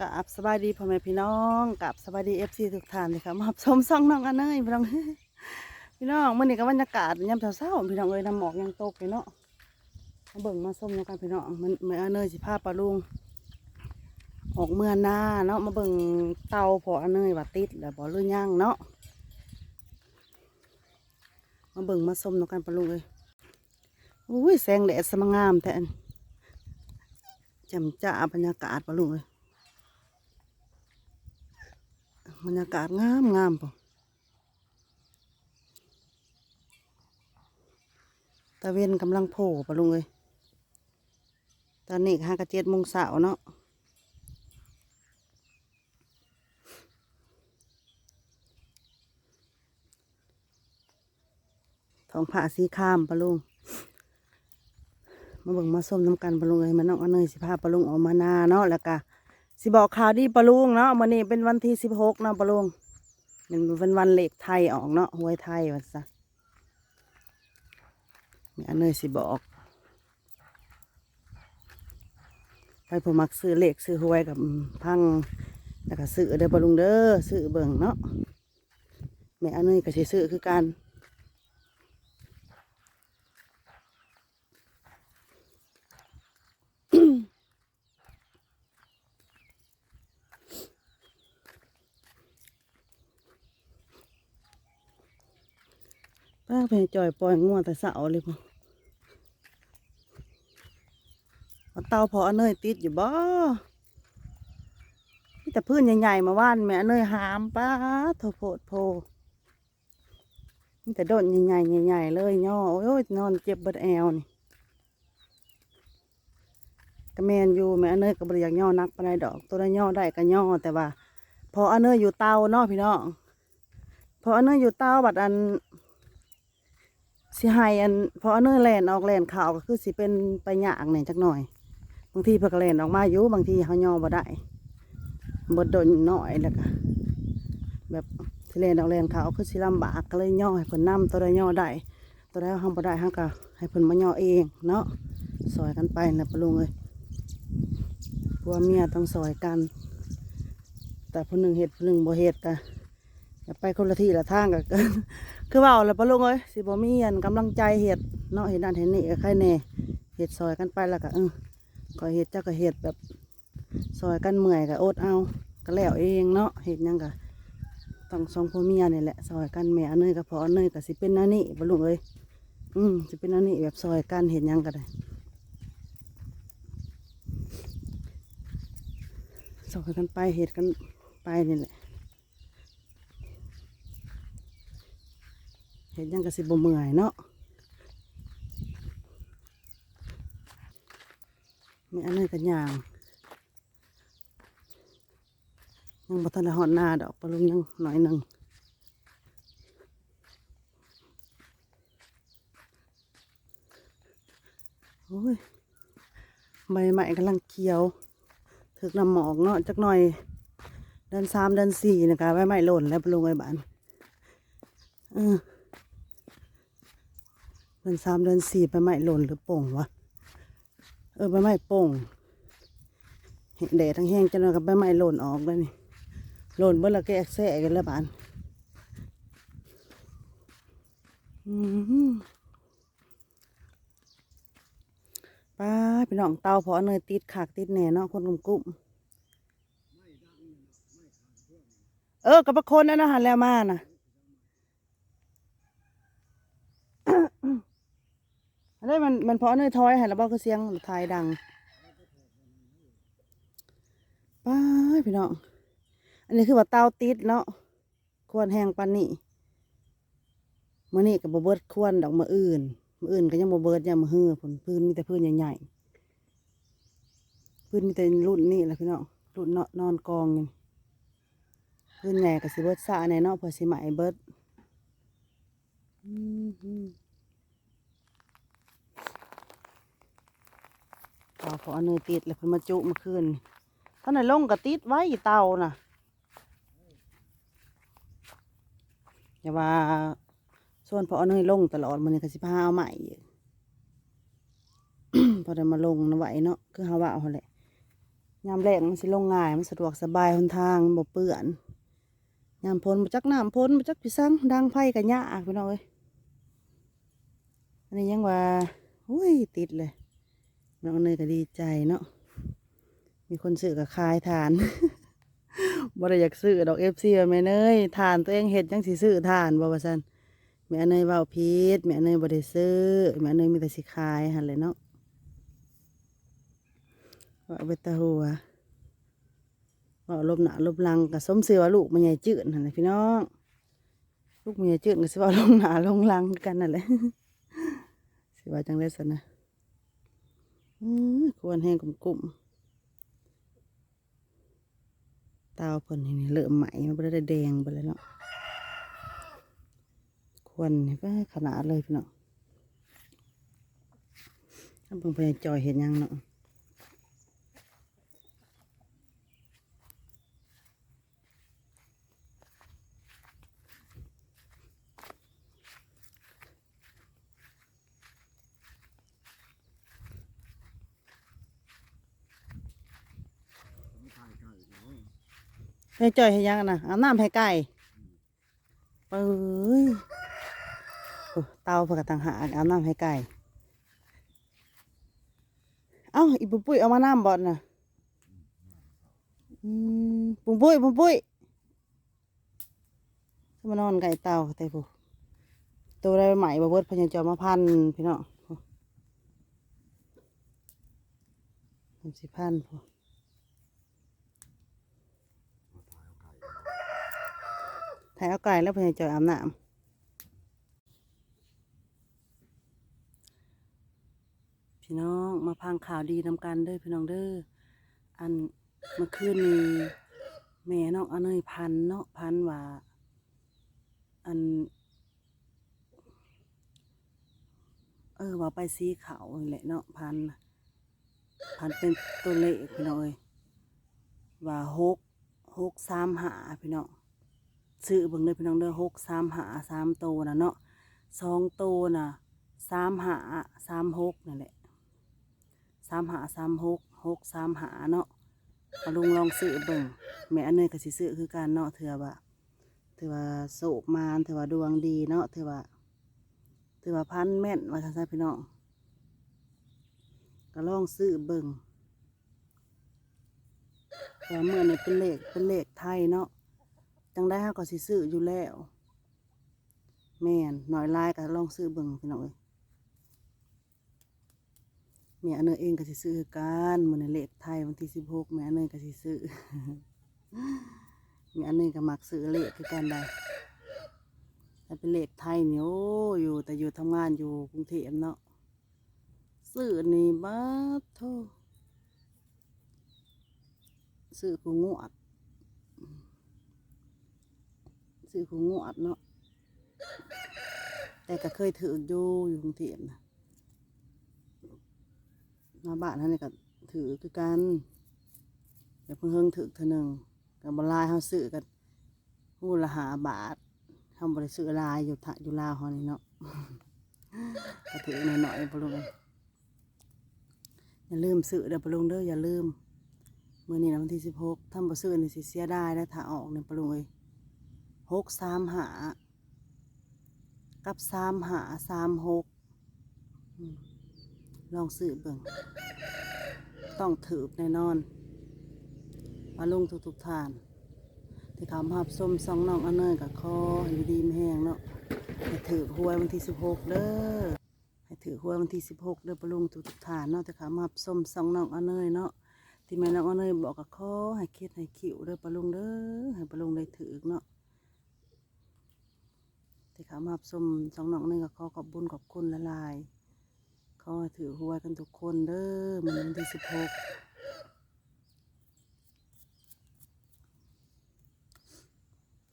กับสบายดีพ่อแม่พี่น้องกับสบายดีเอฟซีทุกท่านเลยค่ะมาชมซ่องน้องอันเนยพี่น้องพี่น้องมื่อนี้ก็บรรยากาศยามเช้าๆพี่น้องเอ้ยน้ำหมอกยังตกอยู่เนาะมาเบิ่งมาส้มกันพี่น้องมันเมื่ออันเนยสิพาปลาลุงออกเมื่อหน้าเนาะมาเบิ่งเตาพออันเนยว่าติดแล้วบ่หรือยังเนาะมาเบิ่งมาส้มกันปลาลุงเลยอุ้ยแสงแดดสมงามแต่อันจ่มจ้าบรรยากาศปลาลุงเลย บรรยากาศงามงามปะตะเวนกำลังโผล่ปะลุงเลยตอนนี้ห้ากระเจ็ดมงเสาเนาะท้องผ้าสีข้ามปะลุงมาเบิ่งมาส้มน้ำกันปะลุงเลยมันน้องอเนยสิพาปะลุงออกมานาเนาะแล้วก็ สิบอกข่าวดีปะลุงเนาะวันนี้เป็นวันที่สิบหกเนาะปะลุงมันเป็นวันเหล็กไทยออกเนาะหวยไทยวันซะนี่อันเนยสิบอกไปผมมักซื้อเหล็กซื้อหวยกับพังแล้วก็ซื้อเด้อปะลุงเด้อซื้อเบิ่งเนาะแม่อันเนยก็สิซื้อคือกัน ป้าเพนจ่อยปล่อยงัวงแต่เสาเลยพ่อเอาเตาพออเนยติดอยู่บ่แต่พื้นใหญ่ๆมาว่านแม่เนยหามป้าโถโพดโพมีแต่โดนใหญ่ๆใหญ่ๆเลยย่อโอ้ยนอนเจ็บเบิดแอวนี่กระแมนอยู่แม่เนยก็บริยากย่อนักปานใดดอก ตัวได้ย่อได้ก็ย่อแต่ว่าพออเนยอยู่เตาเนาะพี่น้องพออเนยอยู่เตาบัดอัน สิให้อันพออันเนอแลนออกแลนข่าวก็คือสิเป็นไปหยากเนี่ยจักหน่อย บางทีเพิ่นก็แลนออกมาอยู่บางทีเขาย่อบ่ได้บดดนหน่อยแล้วก็แบบสิแลนออกแลนข่าวคือสิลำบากก็เลยย่อให้เพิ่นนํตัวใดย่อได้ตัวใดเฮาบ่ได้เฮาก็ให้เพิ่นมาย่อเองเนาะซอยกันไปนะปะลุงเอ้ยผัวเมียต้องซอยกัน แต่ผู้หนึ่งเฮ็ดผู้หนึ่งบ่เฮ็ดก็ไปคนละที่ละทางก็ คือว่าแล้วปะลุงเอ้ยสิบ่มีอันกำลังใจเฮ็ดเนาะเฮ็ดนั่นเฮ็ดนี่ก็ใครแน่เฮ็ดซอยกันไปแล้วก็เออก็เฮ็ดเจ้าก็เฮ็ดแบบซอยกันเมื่อยก็อดเอาก็แล้วเองเนาะเฮ็ดยังก็ต้องสองพ่อเมียนี่แหละซอยกันแม่อันเนยก็พออันเนยก็สิเป็นอันนี้ปะลุงเอ้ยอืมสิเป็นอันนี้แบบซอยกันเฮ็ดยังก็ได้ซอยกันไปเฮ็ดกันไปนี่แหละ เห็นยังกระสิบเมื่อยเนาะมีอันนี้กันยางยังบัทันได้หอดหน้าดอกปลาลุงยังหน่อยหนึ่งโอ้ยใบใหม่กำลังเขียวถึกน้ำหมอกเนาะจักหน่อยเดินสามเดินสี่นะคะใบใหม่หล่นแล้วปลาลุงไอ้บ้านเออ เดือนสามเดือนสี่ใบไม้หล่นหรือโป่งวะเออใบไม้โป่งเห็นแดดทั้งแห้งจนกับใบไม้หล่นออกแล้วนี่หล่นเมื่อละแกกแสะกันแล้วบานอืมป้าพี่น้องเตาพอเนยติดขากติดแหน่เนาะคนกลุ่มกุ้มเออกับประคนนั่นนะหันแล้วมาน่ะ อันนี้มันมันเพาะเนยทอยให้แล้วบอกคือเสียงทายดังป้าพี่น้อง อันนี้คือว่าเตาติดเนาะ ควรแห้งปันนี่มื่อนี้กับบเบิดควรดอกมะอื่นมะอื่นก็ยังบเบิดยังมะฮือผลพื้นมีแต่พื้นใหญ่ๆ พื้นมีแต่รุ่นนี่แหละพี่น้องรุ่นเนาะนอนกองอยู่พื้นใหญ่กับสิเบิดสะในเนาะเพื่อสิไหมเบิดอืมหือ เตา พอเนยติดเลยเพิ่นมาจุมื่อคืนตอนนั้นลงก็ติดไว้เตาน่ะอย่าว่าส่วนพอเนยลงตลอดมันนี่ก็สิพาเอาใหม่พอได้มาลงนะไหวเนาะคือฮาว่าเอาแหละยามแรกมันสิลงง่ายมันสะดวกสบายหนทางมันบ่เปื้อนยามพ้นมาจักน้ำพ้นมาจักพี่ซังดังไฟกันยากพี่น้อยอันนี้ยังว่าอุ้ยติดเลย น้องเนยก็ดีใจเนาะมีคนซื้อกับคายทานบ่ได้อยากซื้อดอกเอฟซีแม่เนยทานตัวเองเฮ็ดจังสิซื้อทานบ่ว่าซั่นแม่เนยเว้าผิดแม่เนยบ่ได้ซื้อแม่เนยมีแต่สิขายหั่นแหละเนาะว่าเอาไปแตะหัวว่าลบหน้าลบหลังก็สมเสือว่าลูกมันใหญ่จืดหั่นแหละพี่น้องลูกมันใหญ่จืดก็สิว่าลงหน้าลงหลังกันนั่นแหละสิว่าจังได๋ซั่นนะ ควรแห้งกลุ่มๆตาเพิ่นนี่นี่เลอะไหมมันบ่ได้แดงไปเลยเนาะควรนี่ไปขนาดเลยพี่น้องถ้าเพิ่งไปจอยเห็นยังเนาะ ไปจอยเห็นยังนะเอาน้ำให้ไก่เอ้ยเตาเพื่อกต่างหากเอาน้ำให้ไก่เอ้าอีปุ้ยปุ้ยเอามาน้ำบ่อนนะปุ้งปุ้ยปุ้งปุ้ยมานอนไก่เตาแต่ผู้ตัวได้ใหม่บ่เบิดพนยังจอมาพันพี่เน้องทำสิพันผู้ ถ่ายเอาไก่แล้วพนยังจะอาบน้ำพี่น้องมาพังข่าวดีนำกันเด้อพี่น้องเด้ออันเมื่อคืนนี้แม่น้องอเนยพันเนาะพันว่าอัน เออว่าไปซีเขานี่แหละเนาะพันพันเป็นตัวเลขพี่น้องเอ้ยว่าหกหกสามหาพี่น้อง ซื้อเบิ่งเด้อพี่น้องเด้อหกสามหาสามโตนะเนาะสองโตนะสามหาสามหกนั่นแหละสามหาสามหกหกสามหาเนาะมาลุงลองซื้อเบิ่งแม่อันเนยก็สิซื้อคือการเนาะเถื่อว่าเถื่อว่าโศกมานเถื่อว่าดวงดีเนาะเถื่อว่าเถื่อว่าพันแม่นว่าท่านพี่น้องก็ลองซื้อเบิ่งแต่เมื่อนี่เป็นเลขเป็นเลขไทยเนาะ จังได้เฮาก็สิซื้ออยู่แล้วแม่นหน่อยลายก็ลองซื้อเบิ่งพี่น้องเอ้ยแม่อันเนยเองก็สิซื้อกันมื้อนี้เลขไทยวันที่สิบหกแม่อันเนยก็สิซื้อแม่อันเนยก็มักซื้อเลขคือกันได้แต่เป็นเลขไทยนี่โอ้อยู่แต่อยู่ทำงานอยู่กรุงเทพเนาะซื้อนี่บัดโทซื้อกูงวด ซื้อกูงวดเนาะแต่ก็เคยถืออยู่อยู่กรุงเทพนะมาบ้านนั่นนี่ก็ถือคือกันเดี๋ยวเพิ่งเฮิงถือเท่านึงกับบลายเขาซื้อกันหูละหาบาททำบริซื้อลายอยู่ทะอยู่ลาวเขานี่เนาะก็ถือหน่อยๆปลุงอย่าลืมซื้อเด้อปลุงเด้ออย่าลืมเมื่อนี้นะวันที่สิบหกทำบ่ซื้อนี่สิเสียได้แล้วถ้าออกเนี่ยปลุงเอ้ย หกสามหากับสามหาสามหกลองสืบเบิ่งต้องถือแน่นอนมาลุงทุกทุกทาน ที่เขามาหับส้มสองน้องอเนยกับคออยู่ดีไม่แห้งเนาะให้ถือหวยวันที่สิบหกเด้อให้ถือหวยวันที่สิบหกเด้อปลุงทุกทุกทานเนาะที่เขามาหับส้มสองน้องอเนยเนาะที่แม่น้องอเนยบอกกับคอให้คิดให้คิวเด้อปลุงเด้อให้ปลุงได้ถือเนาะ ที่เขามาผสมสองน้องนเนยกับคอขอบบุญขอบคุณละลายขอถือหัวกันทุกคนเด้อมันที่สิบหก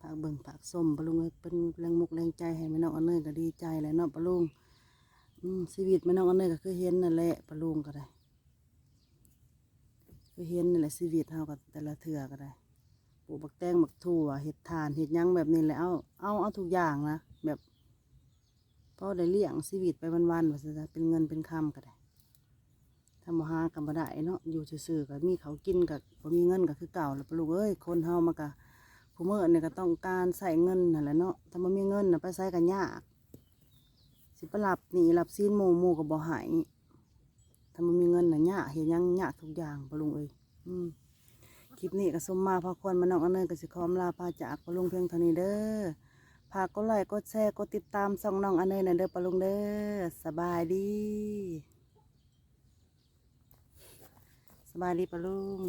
ปากเบิ่งปากส้มปลุงเป็นแรงมุกแรงใจให้แม่น้องอันเนยก็ดีใจแหล้วเนาะปลุงอืมชีวิตแม่น้องอันเนยก็คือเห็นนั่นแหละปลุงก็ได้คือเห็นนั่นแหละชีวิตเฮากับแต่ละเถื่อก็ได้ปลูกบักแตงบักถั่วเห็ดทานเห็ดยังแบบนี้แหละเอาเอาเอาทุกอย่างนะ แบบพอได้เลี้ยงชีวิตไปวันๆว่าซะเป็นเงินเป็นคำก็ได้ทำบ่หากันบ่ได้เนาะอยู่ซื่อๆก็มีเขากินก็บ่มีเงินก็คือเก่าแล้วปลูกเอ้ยคนเฮามันก็ผู้มื้อนี่ยก็ต้องการใช้เงินนั่นแหละเนาะถ้าบ่มีเงินน่ะไปใช้ก็ยาก สิไปรับหนี้รับสินหมู่หมู่ก็บ่ให้ถ้าบ่มีเงินน่ะยากเฮ็ดหยังยากทุกอย่างปลุงเอ้ยอืมคลิปนี้ก็สมมาพาควรมาน้องอันเนยก็สิขออำลาพาจากปลุงเพียงเท่านี้เด้อ ฝากกดไลค์กดแชร์กดติดตามส่องน้องอันเนยหน่อยเด้อปะลุงเด้อสบายดี สบายดีปะลุง